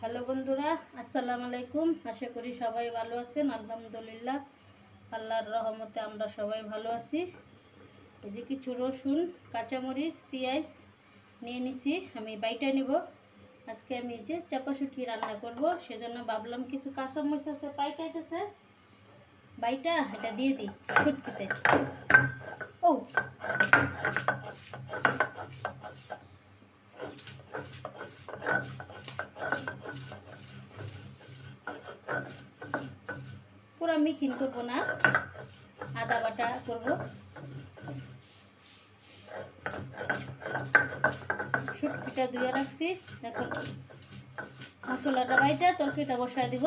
Hello বন্ধুরা, আসসালামু আলাইকুম। আশা করি সবাই ভালো আছেন, আলহামদুলিল্লাহ। আল্লাহর রহমতে আমরা সবাই ভালো আছি। এই যে কিছু রসুন, কাঁচামরিচ, পেঁয়াজ নিয়ে নিছি, আমি বাইটা নিব। আজকে আমি যে চাপাশুটি রান্না করব, সেজন্য ভাবলাম কিছু কাঁচামরিচ আছে, পাইকাইতেছে। বাইটা এটা দিয়ে দিই, শুটকিতে। ও। পুরো মিখিন করব না। আদা বাটা করব। শুটকিটা ধুয়ে রাখছি। এখন মশলাটা বাইটা তরকারিটা বসায় দিব।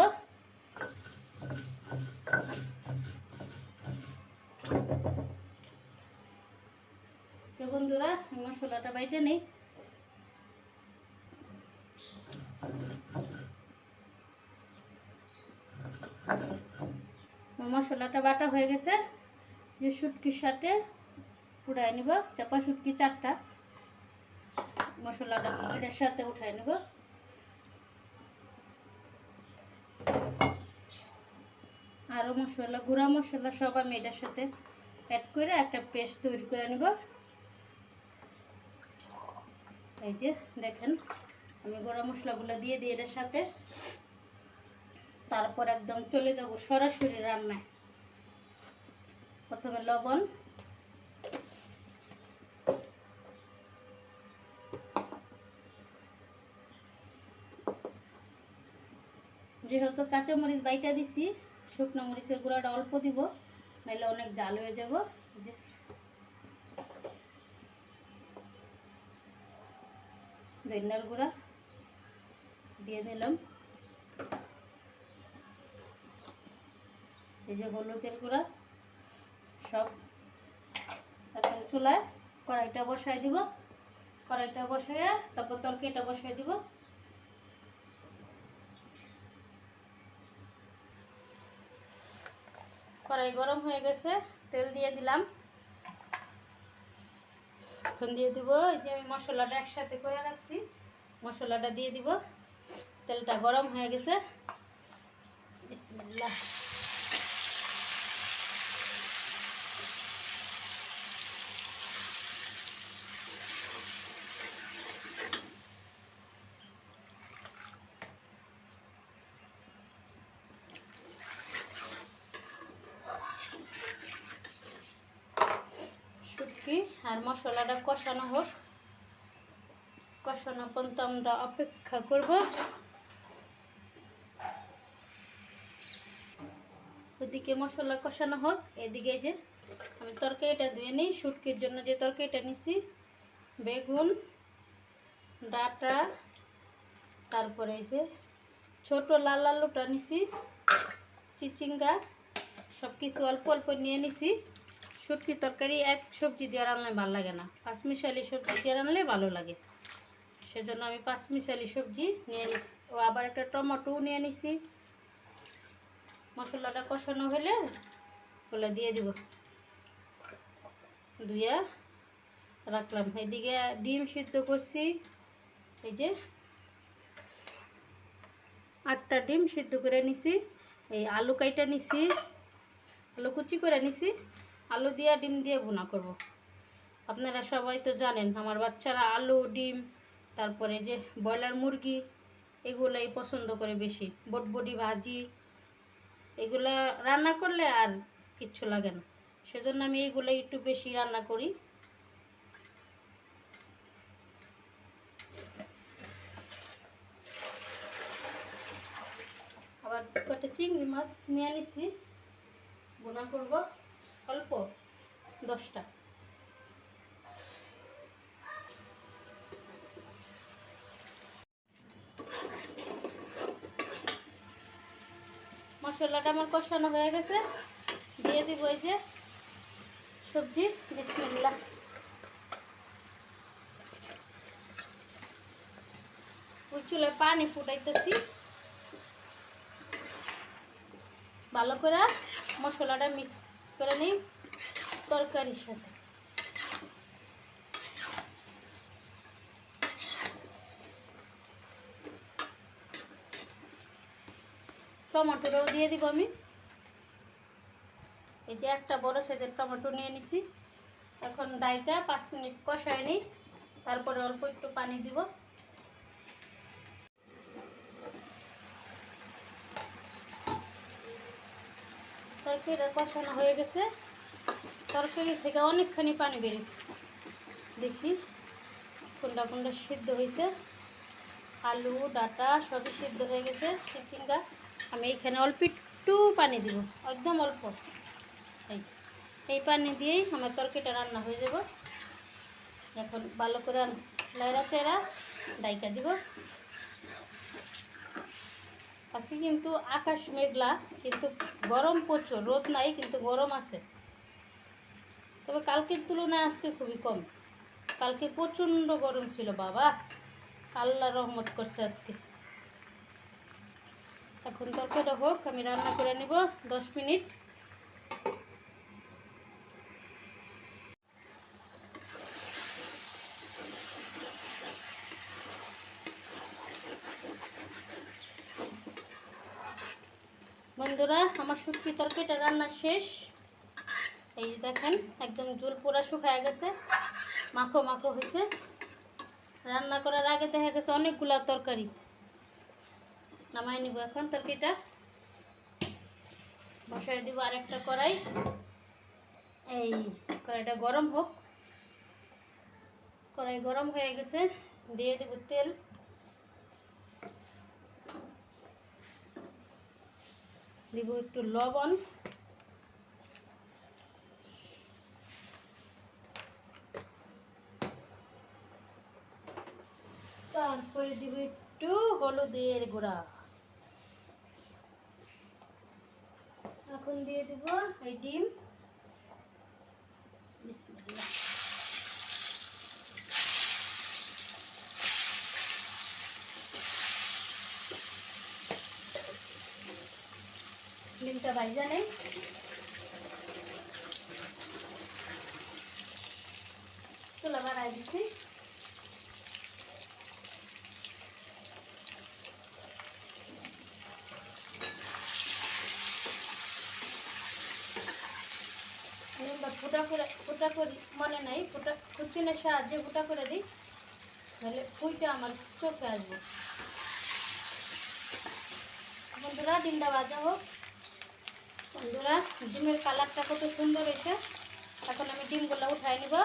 বন্ধুরা, মশলাটা বাইটা নেই। মশলাটা বাটা হয়ে গেছে। যে শুটকির সাথে উঠাই নিব, চাপা শুটকি চারটা। মশলাটা এটার সাথে উঠাই নিব। আরও মশলা, গুঁড়া মশলা সব আমি এটার সাথে অ্যাড করে একটা পেস্ট তৈরি করে নিব। এই যে দেখেন, আমি গুঁড়া মশলাগুলো দিয়ে দিই এটার সাথে। তারপর একদম চলে যাব সরাসরি রান্নায়। প্রথমে লবণ। যেহেতু কাঁচামরিচ বাইটা দিছি, শুকনো মরিচের গুঁড়াটা অল্প দিব, নাহলে অনেক জাল হয়ে যাব। ধন্যার গুঁড়া দিয়ে দিলাম। এই যে হলুদের গুঁড়া, সব এখন চুলায় কড়াইটা বসাই দিব। কড়াইটা বসাইয়া তারপর তরকারিটা বসাই দিব। কড়াই গরম হয়ে গেছে, তেল দিয়ে দিলাম। এখন দিয়ে দিব, এই যে আমি মশলাটা একসাথে করে রাখছি, মশলাটা দিয়ে দিব। তেলটা গরম হয়ে গেছে। বিসমিল্লাহ শুটকি আর মশলাটা কষানো হোক। কষানো পর্যন্ত আমরা অপেক্ষা করব। ওদিকে মশলা কষানো হোক, এদিকে যে আমি তরকারিটা ধুয়ে নিই। শুটকির জন্য যে তরকারিটা নিছি, বেগুন, ডাটা, তারপরে এই যে ছোট লাল আলুটা নিছি, চিচিঙ্গা সব কিছু অল্প অল্প নিয়ে নিছি। শুটকি তরকারি, এক সবজি দিয়ে রান্নায় ভালো লাগে না। পাঁচমিশালি সবজি দিয়ে রান্নলে ভালো লাগে। সেজন্য আমি পাঁচমিশালি সবজি নিয়ে নিছি। ও আবার একটা টমেটোও নিয়ে নিছি। মশলাটা কষানো হলে ওগুলো দিয়ে দিব। ধুয়ে রাখলাম। এদিকে ডিম সিদ্ধ করছি। এই যে আটটা ডিম সিদ্ধ করে নিছি। এই আলু কাইটা নিছি। আলু কুচি করে নিছি। আলু দিয়ে ডিম দিয়ে ভুনা করব। আপনারা সবাই তো জানেন, আমার বাচ্চারা আলু, ডিম, তারপরে যে ব্রয়লার মুরগি, এগুলাই পছন্দ করে বেশি। বটবটি ভাজি, এগুলা রান্না করলে আর কিচ্ছু লাগে না। সেজন্য আমি এইগুলো একটু বেশি রান্না করি। আবার কটা চিংড়ি মাছ নিয়ে নিছি বোনা করব। অল্প? দশটা। মশলাটা আমার কষানো হয়ে গেছে। দিয়ে দিব এই যে সবজি। বিসমিল্লা ওই চুলায় পানি ফুটাইতেছি। ভালো করে মশলাটা মিক্স করে নিই তরকারির সাথে। টমেটোটাও দিয়ে দিব আমি। এই যে একটা বড় সাইজের টমেটো নিয়ে নিছি। এখন ডাইকা পাঁচ মিনিট কষায় নিই, তারপরে অল্প একটু পানি দিব। তরকারিটা কষানো হয়ে গেছে। তরকারি থেকে অনেকখানি পানি বেরিয়েছে। দেখি কোনটা কোনটা সিদ্ধ হয়েছে। আলু, ডাটা সবই সিদ্ধ হয়ে গেছে। চিচিঙ্গা, আমি এইখানে অল্প একটু পানি দিব, একদম অল্প। এই এই পানি দিয়েই আমার তরকারিটা রান্না হয়ে যাব। এখন ভালো করে লাইরা চেরা ডাইকা দিব। আজকে কিন্তু আকাশ মেঘলা, কিন্তু গরম প্রচুর, রোদ নাই, কিন্তু গরম আছে। তবে কালকের তুলনায় আজকে খুবই কম। কালকে প্রচণ্ড গরম ছিল, বাবা। আল্লাহ রহমত করছে আজকে। এখন তরকারিটা হোক, আমি রান্না করে নিব, দশ মিনিট বন্ধুরা আমার শুটকি তরকারিটা রান্না শেষ। এই যে দেখেন, একদম জল পোড়া শুকায় গেছে, মাখো মাখো হয়েছে রান্না করার আগে দেখা গেছে অনেকগুলো তরকারি। নামাই নিব এখন তরকারিটা। বসাই দিব আরেকটা কড়াই। এই কড়াইটা গরম হোক। কড়াই গরম হয়ে গেছে, দিয়ে দেব তেল। দিব একটু লবণ। তারপরে দিব একটু হলুদের গুঁড়া। এখন দিয়ে দিব এই ডিম বিসমিল্লাহ ডিমটা বাইজা নেই বাড়াই দিচ্ছি ফুটা করে মনে নাই, ফুটা সাহায্যে ফুটা করে দিই। তাহলে ফুইটা আমার চোখে আসবে। বন্ধুরা, ডিমটা বাজা হোক। বন্ধুরা, ডিমের কালারটা কত সুন্দর হয়েছে। এখন আমি ডিমগুলো উঠাই নিব।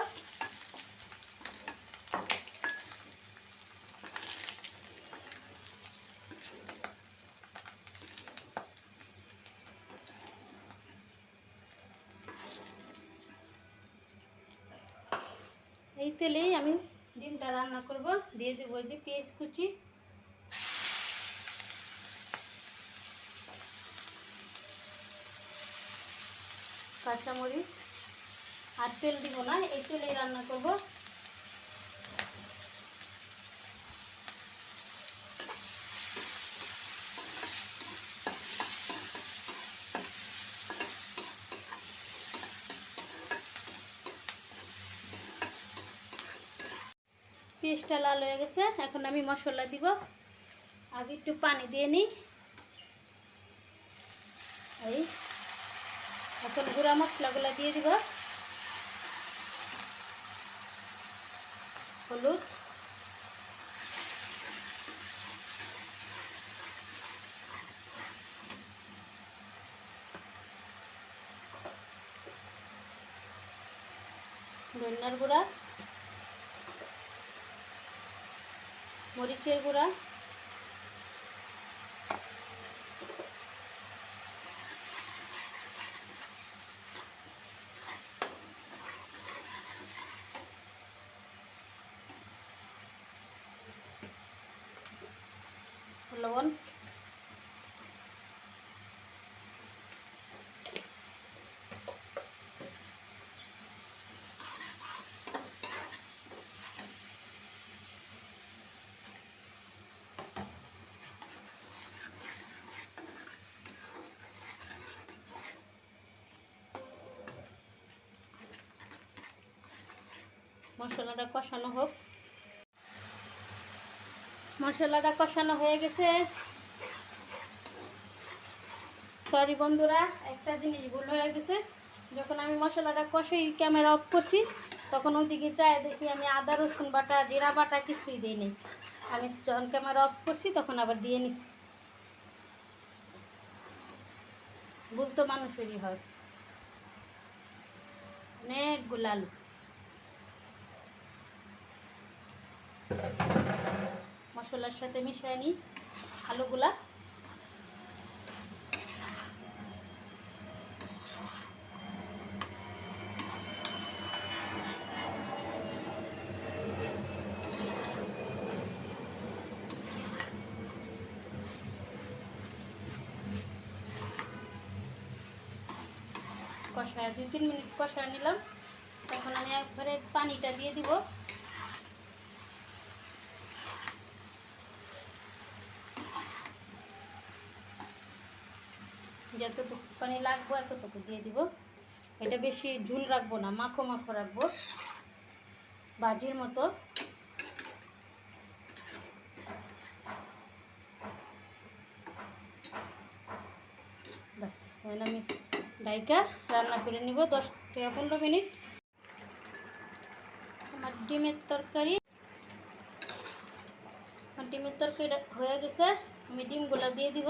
এই তেলেই আমি ডিমটা রান্না করব। দিয়ে দেবো যে পেঁয়াজ কুচি। কাঁচামরিচ আর তেল দিব না, এই তেলেই রান্না করব। পেঁয়াজটা লাল হয়ে গেছে, এখন আমি মশলা দিব। আগে একটু পানি দিয়ে নিই। এখন গুঁড়া মশলাগুলো দিয়ে দিব। হলুদ। ধনিয়ার গুঁড়া। মরিচের গুঁড়া। লবণ মশলাটা কষানো হোক। মশলাটা কষানো হয়ে গেছে। সরি বন্ধুরা, একটা জিনিস ভুল হয়ে গেছে। যখন আমি মশলাটা কষে ক্যামেরা অফ করছি, তখন ওইদিকে চায় দেখি আমি আদা, রসুন বাটা, জিরা বাটা কিছুই দিই নি আমি যখন ক্যামেরা অফ করছি, তখন আবার দিয়ে নিছি। ভুল তো মানুষেরই হয়। অনেকগুলো আলু। মশলার সাথে মিশিয়ে নিই আলুগুলা। কষায় দুই তিন মিনিট কষায় নিলাম। তখন আমি একবারে পানিটা দিয়ে দিব। যতটুকু পানি লাগবো এতটুকু দিয়ে দিব। এটা বেশি ঝুল রাখব না, মাখো মাখো রাখব। বাজির মতো। এখন আমি ডাইকা রান্না করে নিব, দশ থেকে পনেরো মিনিট। আমার ডিমের তরকারি। আমার ডিমের তরকারিটা হয়ে গেছে, আমি ডিমগুলো দিয়ে দিব।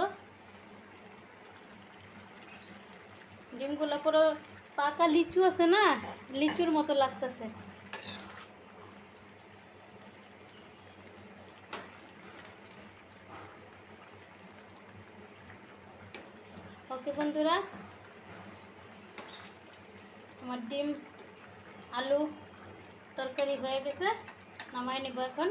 ডিমগুলো পুরো পাকা লিচু আছে না? লিচুর মতো লাগতেছে। ওকে বন্ধুরা, আমার ডিম, আলু, তরকারি হয়ে গেছে, নামাই নেব এখন।